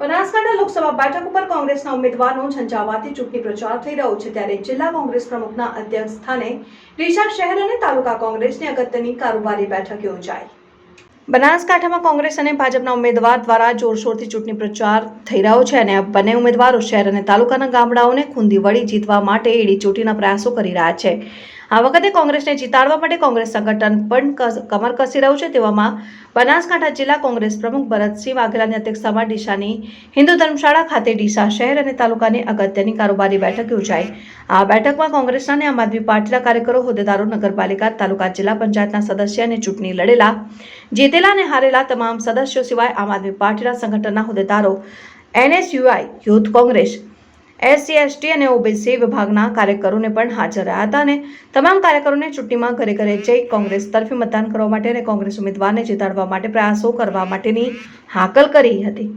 બનાસકાંઠા લોકસભા બેઠક ઉપર કોંગ્રેસના ઉમેદવારનો ઝંઝાવાતી ચૂંટણી પ્રચાર થઈ રહ્યો છે ત્યારે જિલ્લા કોંગ્રેસ પ્રમુખના અધ્યક્ષ સ્થાને ડીસા શહેર અને તાલુકા કોંગ્રેસની અગત્યની કારોબારી બેઠક યોજાઈ. બનાસકાંઠામાં કોંગ્રેસ અને ભાજપના ઉમેદવાર દ્વારા જોરશોરથી ચૂંટણી પ્રચાર થઈ રહ્યો છે અને બંને ઉમેદવારો શહેર અને તાલુકાના ગામડાઓને ખૂંદી વળી જીતવા માટે એડી ચોટીના પ્રયાસો કરી રહ્યા છે. આ વખતે કોંગ્રેસને જીતાડવા માટે કોંગ્રેસ સંગઠન પણ કમર કસી રહ્યું છે. તેવામાં બનાસકાંઠા જિલ્લા કોંગ્રેસ પ્રમુખ ભરતસિંહ વાઘેલાની અધ્યક્ષતામાં ડીસાની હિન્દુ ધર્મશાળા ખાતે ડીસા શહેર અને તાલુકાની અગત્યની કારોબારી બેઠક યોજાઈ. આ બેઠકમાં કોંગ્રેસના અને આમ આદમી પાર્ટીના કાર્યકરો, હોદ્દેદારો, નગરપાલિકા, તાલુકા જિલ્લા પંચાયતના સદસ્ય અને ચૂંટણી લડેલા, જીતેલા અને હારેલા તમામ સદસ્યો સિવાય આમ આદમી પાર્ટીના સંગઠનના હોદ્દેદારો, NSUI, youth Congress SC, ST અને ઓબીસી વિભાગના કાર્યકરોને પણ હાજર રહ્યા હતા અને તમામ કાર્યકરોને ચૂંટણીમાં ઘરે ઘરે જઈ કોંગ્રેસ તરફી મતદાન કરવા માટે અને કોંગ્રેસ ઉમેદવારને જીતાડવા માટે પ્રયાસો કરવા માટેની હાકલ કરી હતી.